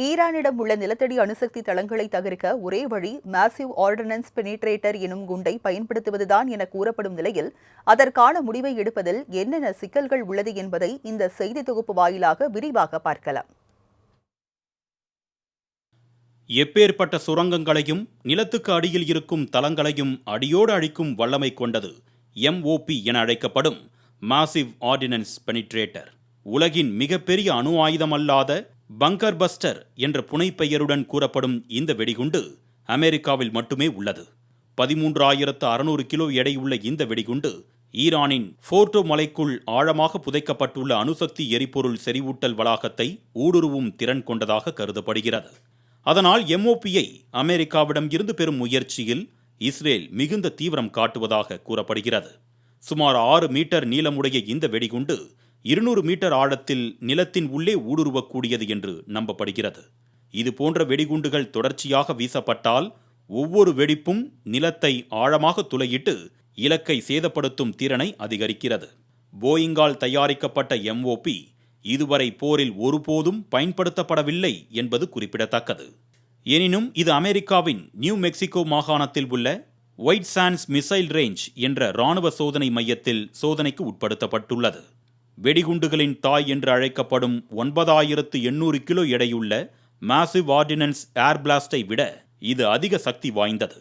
ஈரானிடம் உள்ள நிலத்தடி அணுசக்தி தளங்களை தகர்க்க ஒரே வழி மேசிவ் ஆர்டினன்ஸ் பெனிட்ரேட்டர் எனும் குண்டை பயன்படுத்துவதுதான் என கூறப்படும் நிலையில் அதற்கான முடிவை எடுப்பதில் என்னென்ன சிக்கல்கள் உள்ளது என்பதை இந்த செய்தி தொகுப்பு வாயிலாக விரிவாக பார்க்கலாம். எப்பேற்பட்ட சுரங்கங்களையும் நிலத்துக்கு அடியில் இருக்கும் தளங்களையும் அடியோடு அழிக்கும் வல்லமை கொண்டது எம்ஓபி என அழைக்கப்படும் மாசிவ் ஆர்டினன்ஸ் பெனிட்ரேட்டர் உலகின் மிகப்பெரிய அணு ஆயுதமல்லாத பங்கர் பஸ்டர் என்ற புனைப்பெயருடன் கூறப்படும் இந்த வெடிகுண்டு அமெரிக்காவில் மட்டுமே உள்ளது. பதிமூன்றாயிரத்து அறுநூறு கிலோ எடையுள்ள இந்த வெடிகுண்டு ஈரானின் ஃபோர்டோ மலைக்குள் ஆழமாக புதைக்கப்பட்டுள்ள அணுசக்தி எரிபொருள் செறிவூட்டல் வளாகத்தை ஊடுருவும் திறன் கொண்டதாக கருதப்படுகிறது. அதனால் எம்ஓபியை அமெரிக்காவிடம் இருந்து பெறும் முயற்சியில் இஸ்ரேல் மிகுந்த தீவிரம் காட்டுவதாக கூறப்படுகிறது. சுமார் ஆறு மீட்டர் நீளமுடைய இந்த வெடிகுண்டு இருநூறு மீட்டர் ஆழத்தில் நிலத்தின் உள்ளே ஊடுருவக்கூடியது என்று நம்பப்படுகிறது. இது போன்ற வெடிகுண்டுகள் தொடர்ச்சியாக வீசப்பட்டால் ஒவ்வொரு வெடிப்பும் நிலத்தை ஆழமாக துளையிட்டு இலக்கை சேதப்படுத்தும் திறனை அதிகரிக்கிறது. போயிங்கால் தயாரிக்கப்பட்ட எம்ஓபி இதுவரை போரில் ஒருபோதும் பயன்படுத்தப்படவில்லை என்பது குறிப்பிடத்தக்கது. எனினும் இது அமெரிக்காவின் நியூ மெக்சிகோ மாகாணத்தில் உள்ள ஒயிட் சான்ஸ் மிசைல் ரேஞ்ச் என்ற இராணுவ சோதனை மையத்தில் சோதனைக்கு உட்படுத்தப்பட்டுள்ளது. வெடிகுண்டுகளின் தாய் என்று அழைக்கப்படும் ஒன்பதாயிரத்து எண்ணூறு கிலோ எடையுள்ள மாசிவ் ஆர்டினன்ஸ் ஏர் பிளாஸ்டை விட இது அதிக சக்தி வாய்ந்தது.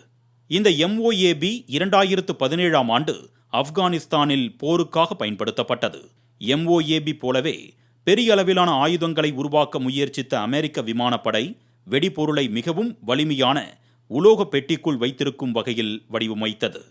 இந்த எம்ஓஏபி இரண்டாயிரத்து பதினேழாம் ஆண்டு ஆப்கானிஸ்தானில் போருக்காக பயன்படுத்தப்பட்டது. எம்ஓஏபி போலவே பெரிய அளவிலான ஆயுதங்களை உருவாக்க முயற்சித்த அமெரிக்க விமானப்படை வெடிபொருளை மிகவும் வலிமையான உலோக பெட்டிக்குள் வைத்திருக்கும் வகையில் வடிவமைத்தது.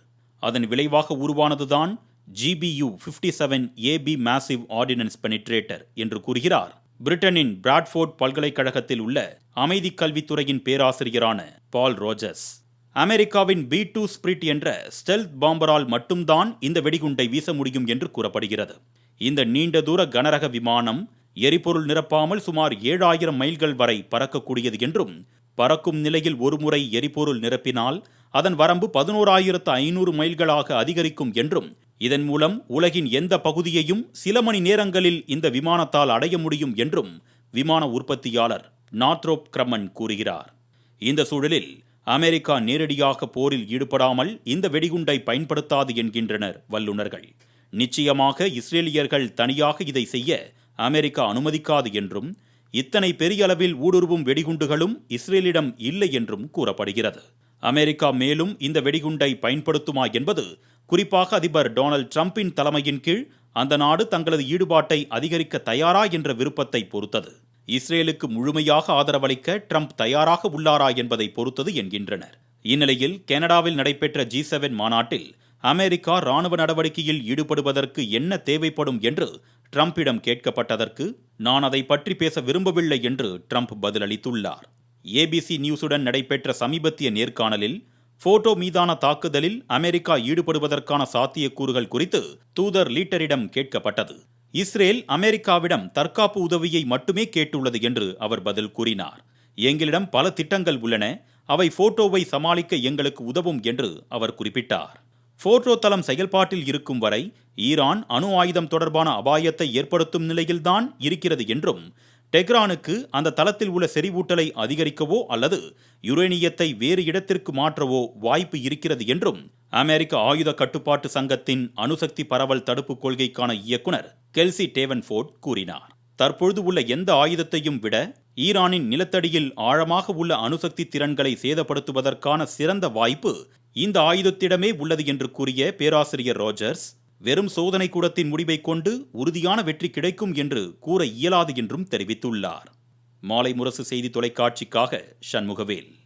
அதன் விளைவாக உருவானதுதான் GBU fifty seven AB massive ordnance penetrator என்று கூறுகிறார். பிரிட்டனின் பிராட்ஃபோர்ட் பல்கலைக்கழகத்தில் உள்ள அமைதி கல்வித்துறையின் பேராசிரியரான பால் ரோஜர்ஸ். அமெரிக்காவின் பி டூ ஸ்பிரிட் என்ற ஸ்டெல்த் பாம்பரால் மட்டும்தான் இந்த வெடிகுண்டை வீச முடியும் என்று கூறப்படுகிறது. இந்த நீண்ட தூர கனரக விமானம் எரிபொருள் நிரப்பாமல் சுமார் ஏழாயிரம் மைல்கள் வரை பறக்கக்கூடியது என்றும் பறக்கும் நிலையில் ஒருமுறை எரிபொருள் நிரப்பினால் அதன் வரம்பு பதினோராயிரத்து ஐநூறு மைல்களாக அதிகரிக்கும் என்றும் இதன் மூலம் உலகின் எந்த பகுதியையும் சில மணி நேரங்களில் இந்த விமானத்தால் அடைய முடியும் என்றும் விமான உற்பத்தியாளர் நாத்ரோப் கிரமன் கூறுகிறார். இந்த சூழலில் அமெரிக்கா நேரடியாக போரில் ஈடுபடாமல் இந்த வெடிகுண்டை பயன்படுத்தாது என்கின்றனர் வல்லுநர்கள். நிச்சயமாக இஸ்ரேலியர்கள் தனியாக இதை செய்ய அமெரிக்கா அனுமதிக்காது என்றும் இத்தனை பெரிய அளவில் ஊடுருவும் வெடிகுண்டுகளும் இஸ்ரேலிடம் இல்லை என்றும் கூறப்படுகிறது. அமெரிக்கா மேலும் இந்த வெடிகுண்டை பயன்படுத்துமா என்பது குறிப்பாக அதிபர் டொனால்ட் ட்ரம்பின் தலைமையின் கீழ் அந்த நாடு தங்களது ஈடுபாட்டை அதிகரிக்க தயாரா என்ற விருப்பத்தை பொறுத்தது. இஸ்ரேலுக்கு முழுமையாக ஆதரவளிக்க ட்ரம்ப் தயாராக உள்ளாரா என்பதை பொறுத்தது என்கின்றனர். இந்நிலையில் கனடாவில் நடைபெற்ற ஜி செவன் மாநாட்டில் அமெரிக்கா ராணுவ நடவடிக்கையில் ஈடுபடுவதற்கு என்ன தேவைப்படும் என்று ட்ரம்பிடம் கேட்கப்பட்டதற்கு நான் அதை பற்றி பேச விரும்பவில்லை என்று ட்ரம்ப் பதிலளித்துள்ளார். ஏபிசி நியூஸுடன் நடைபெற்ற சமீபத்திய நேர்காணலில் போட்டோ மீதான தாக்குதலில் அமெரிக்கா ஈடுபடுவதற்கான சாத்தியக்கூறுகள் குறித்து தூதர் லீட்டரிடம் கேட்கப்பட்டது. இஸ்ரேல் அமெரிக்காவிடம் தற்காப்பு உதவியை மட்டுமே கேட்டுள்ளது என்று அவர் பதில் கூறினார். எங்களிடம் பல திட்டங்கள் உள்ளன. அவை போட்டோவை சமாளிக்க எங்களுக்கு உதவும் என்று அவர் குறிப்பிட்டார். போட்டோ தளம் செயல்பாட்டில் இருக்கும் வரை ஈரான் அணு ஆயுதம் தொடர்பான அபாயத்தை ஏற்படுத்தும் நிலையில்தான் இருக்கிறது என்றும் டெக்ரானுக்கு அந்த தளத்தில் உள்ள செறிவூட்டலை அதிகரிக்கவோ அல்லது யுரேனியத்தை வேறு இடத்திற்கு மாற்றவோ வாய்ப்பு இருக்கிறது என்றும் அமெரிக்க ஆயுத கட்டுப்பாட்டு சங்கத்தின் அணுசக்தி பரவல் தடுப்பு கொள்கைக்கான இயக்குனர் கெல்சி டேவன்ஃபோர்ட் கூறினார். தற்பொழுது உள்ள எந்த ஆயுதத்தையும் விட ஈரானின் நிலத்தடியில் ஆழமாக உள்ள அணுசக்தி திறன்களை சேதப்படுத்துவதற்கான சிறந்த வாய்ப்பு இந்த ஆயுதத்திடமே உள்ளது என்று கூறிய பேராசிரியர் ரோஜர்ஸ் வெறும் சோதனை கூடத்தின் முடிவை கொண்டு உறுதியான வெற்றி கிடைக்கும் என்று கூற இயலாது என்றும் தெரிவித்துள்ளார். மாலை முரசு செய்தி தொலைக்காட்சிக்காக சண்முகவேல்.